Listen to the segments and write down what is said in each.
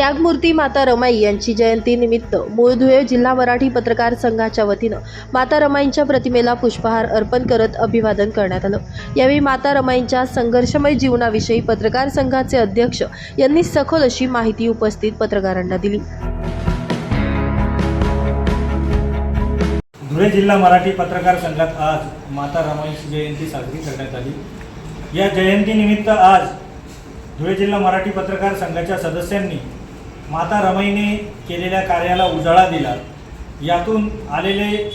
त्यागमूर्ती माता रमाई यांची जयंती निमित्त मूळ धुळे जिल्हा मराठी पत्रकार संघाच्या वतीनं माता रमाईंच्या प्रतिमेला पुष्पहार अर्पण करत अभिवादन करण्यात आलं. यावेळी माता रमाईंच्या संघर्षमय जीवनाविषयी पत्रकार संघाचे अध्यक्ष यांनी सखोल अशी माहिती उपस्थित पत्रकारांना दिली. धुळे जिल्हा मराठी पत्रकार संघात आज माता रमाईची जयंती साजरी करण्यात आली. या जयंतीनिमित्त आज धुळे जिल्हा मराठी पत्रकार संघाच्या सदस्यांनी माता रमाईने केलेल्या कार्याला उजाळा दिला. यातून आलेले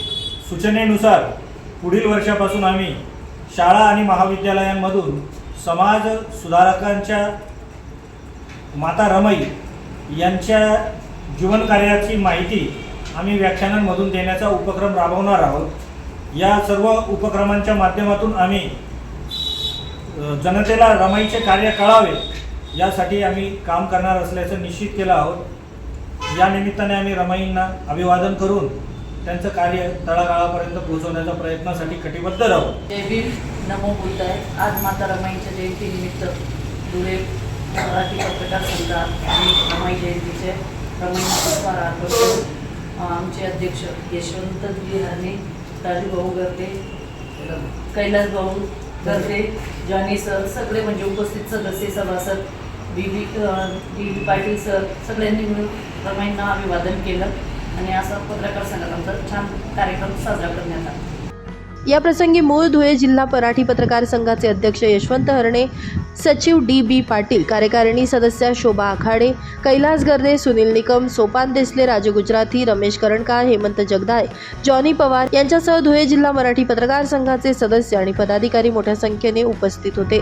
सूचनेनुसार पुढील वर्षापासून आम्ही शाळा आणि महाविद्यालयांमधून समाज सुधारकांच्या माता रमाई यांच्या जीवनकार्याची माहिती आम्ही व्याख्यानांमधून देण्याचा उपक्रम राबवणार आहोत. या सर्व उपक्रमांच्या माध्यमातून आम्ही जनतेला रमाईचे कार्य कळावे यासाठी आम्ही काम करणार असल्याचं निश्चित केलं आहोत. या निमित्ताने आम्ही रमाईंना अभिवादन करून त्यांचं कार्य तळागाळापर्यंत पोहोचवण्याच्या प्रयत्नासाठी कटिबद्ध राहू. जय भीम. नमो बुद्धाय. आज माता रमाईच्या जयंतीनिमित्त धुळे मराठी पत्रकार संघात आणि रमाई जयंतीचे रमाईंना पुष्पहार आमचे अध्यक्ष यशवंत विहाने राजू भाऊ गर्दे कैलास भाऊ गर्दे जॉनी सर सगळे म्हणजे उपस्थित सदस्य सभासद बी बी पाटील सर सगळ्यांनी मिळून रमाईंना अभिवादन केलं आणि असा पत्रकार संघात छान कार्यक्रम साजरा करण्यात आला. या प्रसंगी मूळ धुळे जिल्हा मराठी पत्रकार संघाचे अध्यक्ष यशवंत हरणे सचिव डी बी पाटील कार्यकारिणी सदस्य शोभा आखाडे कैलास गर्दे सुनील निकम सोपान देसले राजू गुजराती रमेश करणकार हेमंत जगदाळे जॉनी पवार यांच्यासह धुळे जिल्हा मराठी पत्रकार संघाचे सदस्य आणि पदाधिकारी मोठ्या संख्येने उपस्थित होते.